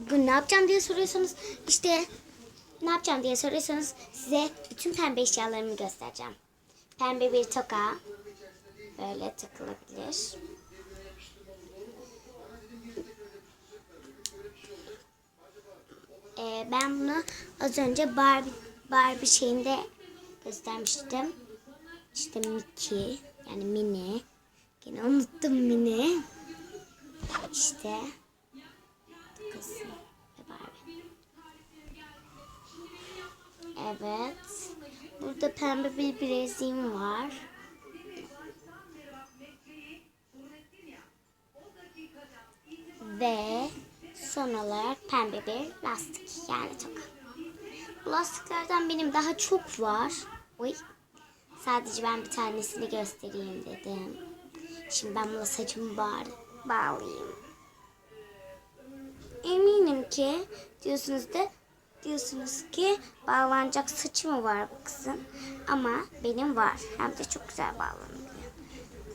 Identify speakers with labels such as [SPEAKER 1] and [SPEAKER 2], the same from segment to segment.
[SPEAKER 1] Bugün ne yapacağım diye soruyorsanız işte ne yapacağım diye soruyorsanız size bütün pembe eşyalarımı göstereceğim. Pembe bir toka böyle takılabilir. Ee, ben bunu az önce Barbie, Barbie şeyinde göstermiştim. İşte Mickey yani Mini. Yine unuttum Mini. İşte Evet. Burada pembe bir bileziğim var. Ve son olarak pembe bir lastik yani toka. Bu lastiklerden benim daha çok var. Oy. Sadece ben bir tanesini göstereyim dedim. Şimdi ben buna saçımı bağ- bağlayayım. Eminim ki diyorsunuz da diyorsunuz ki bağlanacak saçı mı var bu kızın? Ama benim var. Hem de çok güzel bağlanıyor.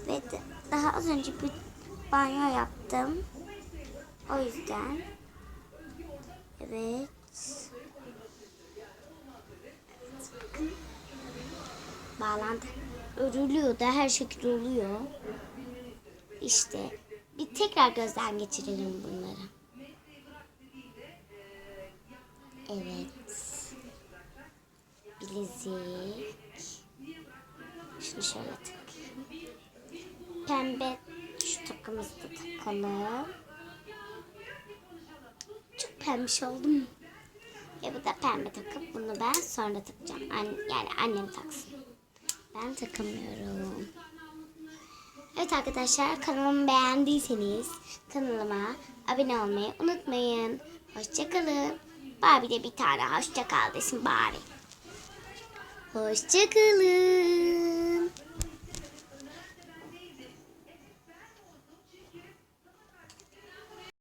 [SPEAKER 1] Ve de- daha az önce bir banyo yaptım. O yüzden evet. Evet, bakın. Bağlandı. Örülüyor da her şekilde oluyor. İşte bir tekrar gözden geçirelim bunları. Evet. Bilezik. Şunu şöyle takayım. Pembe şu takımızı da takalım. Çok pembiş oldum. Ve bu da pembe takıp bunu ben sonra takacağım. An- yani annem taksın. Ben takamıyorum. Evet arkadaşlar kanalımı beğendiyseniz kanalıma abone olmayı unutmayın. Hoşçakalın. Barbie de bir tane hoşça kal desin bari. Hoşçakalın.